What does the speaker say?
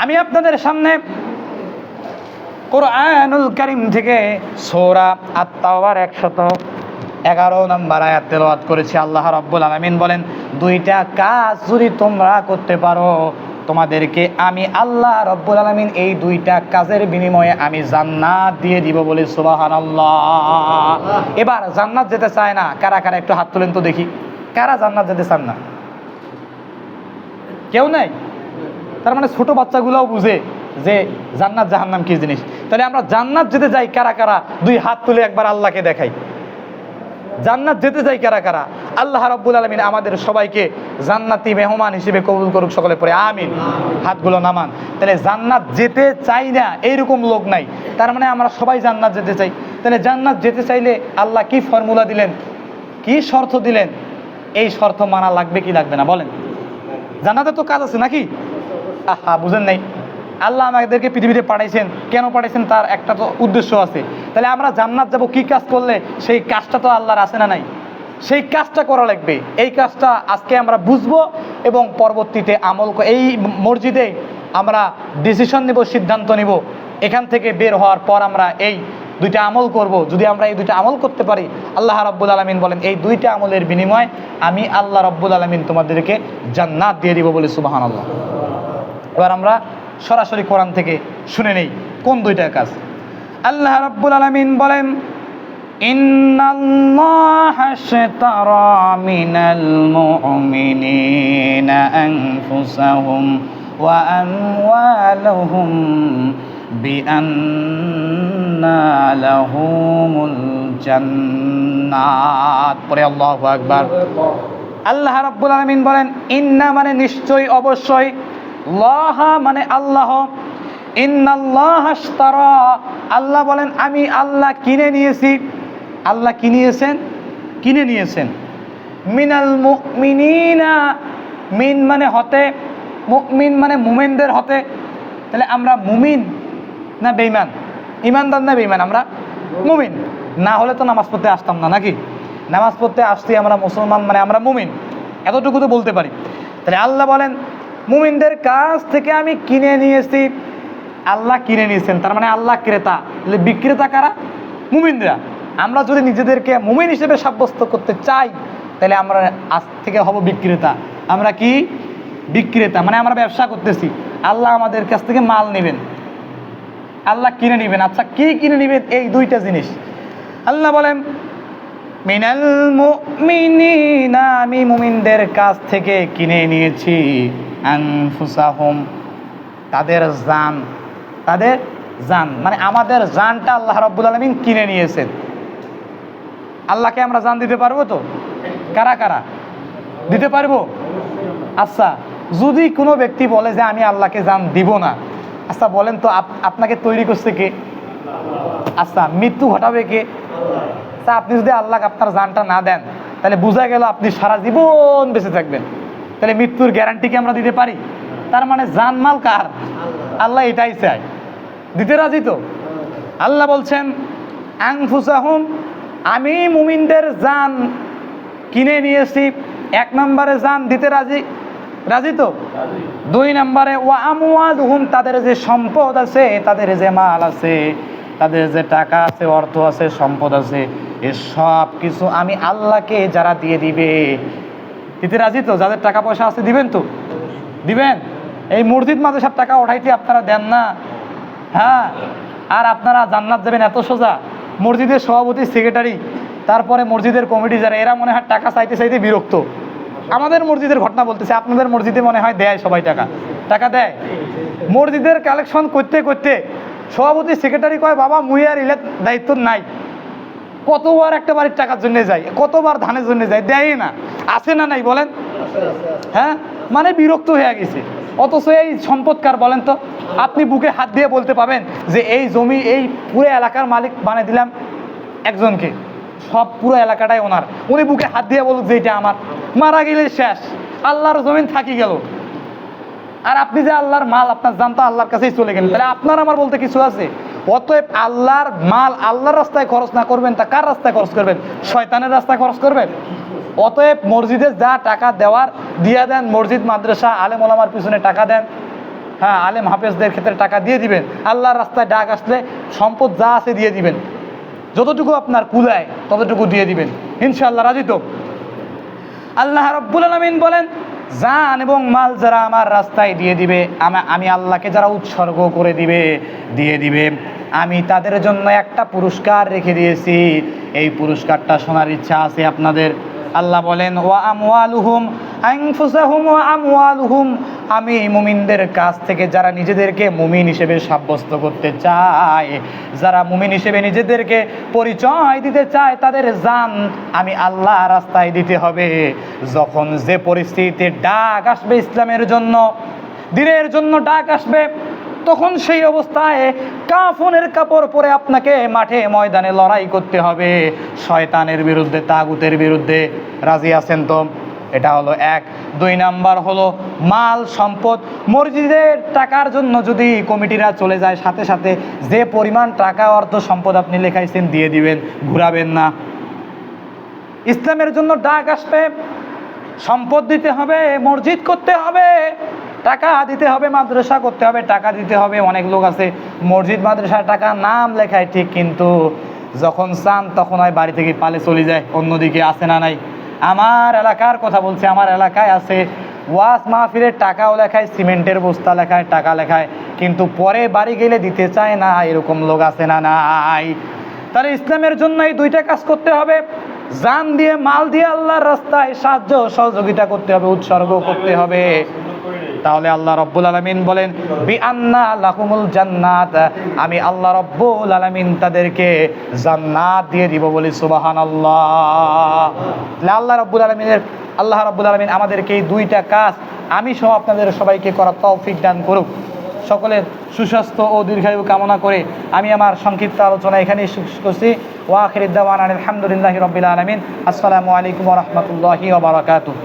আমি আপনাদের সামনে কোরআনুল করিম থেকে সৌরা আত্মাওয়ার একশত এগারো নম্বর আয়াত তেলাওয়াত করেছি। আল্লাহ রাব্বুল আলামিন বলেন, দুইটা কাজ যদি তোমরা করতে পারো, তোমাদেরকে আমি আল্লাহ রব্বুল আলামিন এই দুইটা কাজের বিনিময়ে আমি জান্নাত দিয়ে দিব বলে সুবহানাল্লাহ। এবার জান্নাত যেতে চায় না, কারা কারা একটু হাত তুলেন তো দেখি। কারা জান্নাত যেতে চান না? কেউ নাই? তার মানে ছোট বাচ্চাগুলোও বুঝে যে জান্নাত জাহান্নাম কি জিনিস। তাহলে আমরা জান্নাত যেতে যাই কারা কারা? দুই হাত তুলে একবার আল্লাহকে দেখাই। জান্নাত যেতে যাই কারা কারা? আল্লাহ রাব্বুল আলমিন আমাদের সবাইকে জান্নাতি মেহমান হিসেবে কবুল করুক, সকলে পরে আমিন। হাতগুলো নামান। তাহলে জান্নাত যেতে চাই না, এইরকম লোক নাই। তার মানে আমরা সবাই জান্নাত যেতে চাই। তাহলে জান্নাত যেতে চাইলে আল্লাহ কি ফর্মুলা দিলেন? কি শর্ত দিলেন? এই শর্ত মানা লাগবে কি লাগবে না? বলেন। জান্নাতে তো কাজ আছে নাকি? আহা, বুঝেন নাই। আল্লাহ আমাদেরকে পৃথিবীতে পাঠাইছেন। কেন পাঠাইছেন? তার একটা তো উদ্দেশ্য আছে। তাহলে আমরা জান্নাত যাব কি কাজ করলে? সেই কাজটা তো আল্লাহর আছে না নাই? সেই কাজটা করা লাগবে। এই কাজটা আজকে আমরা বুঝব এবং পরবর্তীতে আমল এই মসজিদে আমরা ডিসিশন নেব, সিদ্ধান্ত নিব। এখান থেকে বের হওয়ার পর আমরা এই দুইটা আমল করব। যদি আমরা এই দুইটা আমল করতে পারি, আল্লাহ রাব্বুল আলমিন বলেন, এই দুইটা আমলের বিনিময় আমি আল্লাহ রাব্বুল আলমিন তোমাদেরকে জান্নাত দিয়ে দিব বলে সুবাহান আল্লাহ এবার আমরা সরাসরি কোরআন থেকে শুনে নেই। কোন দুইটা কাজ? আল্লাহ রাব্বুল আলামিন বলেন পরে আল্লাহ রাব্বুল আলামিন বলেন, ইন্না মানে নিশ্চয়ই, অবশ্যই লহা মানে আল্লাহ। আল্লাহ বলেন, আমি আল্লাহ কিনে নিয়েছি। আল্লাহ কিনিয়েছেন কিনে নিয়েছেন। মিনাল মুমিনিনা। মিন মানে হতে, মুমিন মানে মুমিনদের হতে। তাহলে আমরা মুমিন না বেইমান ইমানদার না বেইমান আমরা? মুমিন। না হলে তো নামাজ পড়তে আসতাম না, নাকি? নামাজ পড়তে আসছি আমরা মুসলমান মানে আমরা মুমিন। এতটুকু তো বলতে পারি। তাহলে আল্লাহ বলেন মুমিনদের কাছ থেকে আমি কিনে নিয়েছি। আল্লাহ কিনে নিয়েছেন, তার মানে আল্লাহ ক্রেতা। বিক্রেতা কারা? মুমিনরা। আমরা যদি নিজেদেরকে মুমিন হিসেবে সাব্যস্ত করতে চাই, তাহলে আমরা আজ থেকে হব বিক্রেতা। আমরা কি? বিক্রেতা। মানে আমরা ব্যবসা করতেছি। আল্লাহ আমাদের কাছ থেকে মাল নেবেন। আল্লাহ কিনে নেবেন। আচ্ছা কি কিনে নেবেন? এই দুইটা জিনিস। আল্লাহ বলেন, মিনাল মুমিনিনা, আমি মুমিনদের কাছ থেকে কিনে নিয়েছি। আনফুসাহুম, তাদের জান তাদের জান মানে আমাদের জানটা আল্লাহ রাব্বুল আলামিন কিনে নিয়েছেন। আল্লাহকে আমরা জান দিতে পারব তো? কারা কারা? দিতে পারব? আচ্ছা যদি কোনো ব্যক্তি বলে যে আমি আল্লাহকে জান দিব না আচ্ছা বলেন তো আপ- আপনাকে তৈরি করছে কে? আচ্ছা মৃত্যু ঘটাবে কে? তা আপনি যদি আল্লাহকে আপনার জানটা না দেন, তাহলে বোঝা গেল আপনি সারা জীবন বেঁচে থাকবেন। তাহলে মৃত্যুর গ্যারান্টি কি আমরা দিতে পারি? তার মানে জানমাল কার? আল্লাহ এটাই চায়। দিতে রাজি তো? আল্লাহ বলছেন আংফুসাহুম আমি মুমিনদের জান কিনে নিয়েছি। এক নম্বরে জান দিতে রাজি? রাজি তো? দুই নম্বরে ও ওয়া আমওয়ালুহুম, তাদের যে সম্পদ আছে, তাদের যে মাল আছে, তাদের যে টাকা আছে, অর্থ আছে, সম্পদ আছে, এ সব কিছু আমি আল্লাহকে যারা দিয়ে দিবে দিতে রাজি তো যাদের টাকা পয়সা আছে দিবেন তো? দিবেন? এই মসজিদ সব টাকা ওঠাইতে আপনারা দেন না। হ্যাঁ? আর আপনারা জান্নাত যাবেন এত সোজা। মসজিদের সভাপতি সেক্রেটারি তারপরে মসজিদের কমিটি যারা, এরা মনে হয় টাকা চাইতে চাইতে বিরক্ত। আমাদের মসজিদের ঘটনা বলতেছে, আপনাদের মসজিদে মনে হয় দেয় সবাই টাকা। টাকা দেয়। মসজিদের কালেকশন করতে করতে সভাপতি সেক্রেটারি কয়, বাবা, মুই আর দায়িত্ব নাই। কতবার একটা বাড়ির টাকার জন্য যায়, কতবার ধানের জন্য যায় দেয় না। আছে না নাই বলেন? হ্যাঁ? মানে বিরক্ত হয়ে গেছে। অথচ এই সম্পদকার বলেন তো, আপনি বুকে হাত দিয়ে বলতে পাবেন যে এই জমি, এই পুরো এলাকার মালিক বানিয়ে দিলাম একজনকে। সব পুরো এলাকাটাই ওনার। উনি বুকে হাত দিয়ে বলুক যে এটা আমার। মারা গেলে শেষ। আল্লাহর জমিন থাকি গেল। আর আপনি যে আল্লাহর মাল আপনার জানতো আল্লাহর কাছেই চলে গেলেন। তাহলে আপনার আমার বলতে কিছু আছে? অতএব আল্লাহর মাল আল্লাহর রাস্তায় খরচ না করবেন তা কার রাস্তায় খরচ করবেন? শয়তানের রাস্তায় খরচ করবেন? অতএব মসজিদে যা টাকা দেওয়ার দিয়া দেন, মসজিদ, মাদ্রাসা, আলেম ওলামার পিছনে টাকা দেন। হ্যাঁ আলেম হাফেজদের ক্ষেত্রে টাকা দিয়ে দিবেন। আল্লাহর রাস্তায় ডাক আসলে সম্পদ যা আছে দিয়ে দিবেন। যতটুকু আপনার কুলায়, ততটুকু দিয়ে দিবেন। ইনশাআল্লাহ রাজি তো? আল্লাহ রব্বুল আলমিন বলেন জান এবং মাল যারা আমার রাস্তায় দিয়ে দিবে, আমা- আল্লাহকে যারা উৎসর্গ করে দিবে, দিয়ে দিবে। আমি তাদের জন্য একটা পুরস্কার রেখে দিয়েছি। এই পুরস্কারটা শোনার ইচ্ছা আছে আপনাদের। আল্লাহ বলেন, ওয়া আমওয়ালুহুম, আনফুসাহুম, ওয়া আমওয়ালুহুম। আমি এই মুমিনদের কাছ থেকে যারা নিজেদেরকে মুমিন হিসেবে সাব্যস্ত করতে চায়, যারা মুমিন হিসেবে নিজেদেরকে পরিচয় দিতে চায়, তাদের জান আমি আল্লাহ রাস্তায় দিতে হবে। যখন যে পরিস্থিতিতে ডাক আসবে ইসলামের জন্য, দিনের জন্য ডাক আসবে, তখন সেই অবস্থায় কাফনের কাপড় পরে আপনাকে মাঠে ময়দানে লড়াই করতে হবে। শয়তানের বিরুদ্ধে, তাগুতের বিরুদ্ধে রাজি আছেন তো? এটা হলো এক। দুই নাম্বার হলো মাল, সম্পদ, মসজিদের টাকার জন্য যদি কমিটিরা চলে যায়, সাথে সাথে যে পরিমাণ টাকা অর্থ সম্পদ আপনি লেখাইছেন, দিয়ে দিবেন, ঘুরাবেন না। ইসলামের জন্য ডাক আসবে, সম্পদ দিতে হবে, মসজিদ করতে হবে, টাকা দিতে হবে, মাদ্রাসা করতে হবে, টাকা দিতে হবে। অনেক লোক আছে, মসজিদ, মাদ্রাসার টাকা নাম লেখায় ঠিক, কিন্তু যখন চান তখন হয় বাড়ি থেকে পালে চলে যায়, অন্যদিকে আসে না নাই। আমার এলাকার কথা বলছে, আমার এলাকায় আছে ওয়াশ মাহফিলের টাকাও লেখায়, সিমেন্টের বস্তা লেখায়, টাকা লেখায়, কিন্তু পরে বাড়ি গেলে দিতে চায় না, এরকম লোক আছে না নাই। তাহলে ইসলামের জন্য এই দুইটা কাজ করতে হবে। জান দিয়ে, মাল দিয়ে আল্লাহর রাস্তায় সাহায্য, সহযোগিতা করতে হবে, উৎসর্গ করতে হবে। তাহলে আল্লাহ রব্বুল আলমিন বলেন বি আন্না লাহুমুল জান্নাত। আমি আল্লাহ রব্বুল আলমিন তাদেরকে জান্নাত দিয়ে দিব বলি সুবাহান আল্লাহ আল্লাহ রব্বুল আলমিনের, আল্লাহ রব্বুল আলমিন আমাদেরকে এই দুইটা কাজ আমি সহ আপনাদের সবাইকে করার তৌফিক দান করুক। সকলের সুস্বাস্থ্য ও দীর্ঘায়ু কামনা করে আমি আমার সংক্ষিপ্ত আলোচনা এখানেই শেষ করছি। ওয়াখির আলহামদুলিল্লাহ রবিল আলমিন। আসসালামু আলাইকুম রহমতুল্লাহি ওবরাকাতুহ